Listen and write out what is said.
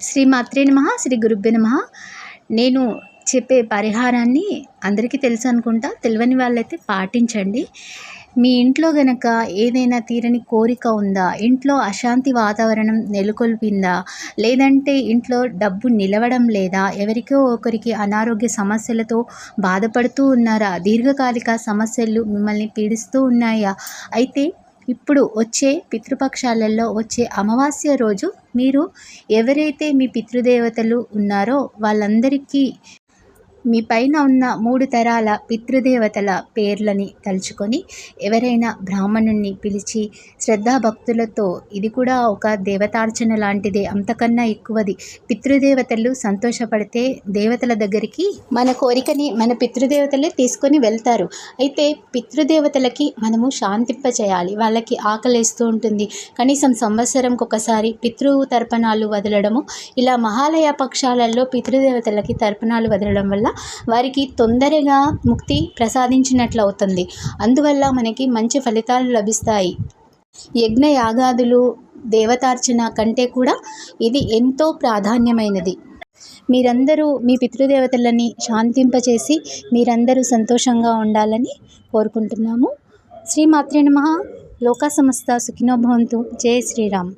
శ్రీ మాత్రే నమ శ్రీ గురుబ్బే నమ. నేను చెప్పే పరిహారాన్ని అందరికీ తెలుసు అనుకుంటా. తెలియని వాళ్ళైతే పాటించండి. మీ ఇంట్లో గనక ఏదైనా తీరని కోరిక ఉందా? ఇంట్లో అశాంతి వాతావరణం నెలకొల్పిందా? లేదంటే ఇంట్లో డబ్బు నిలవడం లేదా? ఎవరికో ఒకరికి అనారోగ్య సమస్యలతో బాధపడుతూ ఉన్నారా? దీర్ఘకాలిక సమస్యలు మిమ్మల్ని పీడిస్తూ ఉన్నాయా? అయితే ఇప్పుడు వచ్చే పితృపక్షాలలో వచ్చే అమావాస్య రోజు మీరు ఎవరైతే మీ పితృదేవతలు ఉన్నారో వాళ్ళందరికీ మీ పైన ఉన్న మూడు తరాల పితృదేవతల పేర్లని తలుచుకొని ఎవరైనా బ్రాహ్మణుణ్ణి పిలిచి శ్రద్ధాభక్తులతో ఇది కూడా ఒక దేవతార్చన లాంటిదే అంతకన్నా ఎక్కువది. పితృదేవతలు సంతోషపడితే దేవతల దగ్గరికి మన కోరికని మన పితృదేవతలే తీసుకొని వెళ్తారు. అయితే పితృదేవతలకి మనము శాంతింపచేయాలి వాళ్ళకి ఆకలేస్తూ ఉంటుంది. కనీసం సంవత్సరంకి ఒకసారి పితృ తర్పణాలు వదలడము ఇలా మహాలయ పక్షాలలో పితృదేవతలకి తర్పణాలు వదలడం వల్ల వారికి తొందరగా ముక్తి ప్రసాదించినట్లు అవుతుంది అందువల్ల మనకి మంచి ఫలితాలు లభిస్తాయి. యజ్ఞ యాగాదులు దేవతార్చన కంటే కూడా ఇది ఎంతో ప్రాధాన్యమైనది. మీరందరూ మీ పితృదేవతలని శాంతింపచేసి మీరందరూ సంతోషంగా ఉండాలని కోరుకుంటున్నాము. శ్రీమాత్రే నమ. లోక సమస్త సుఖినోభవంతు జయ జై శ్రీరామ్.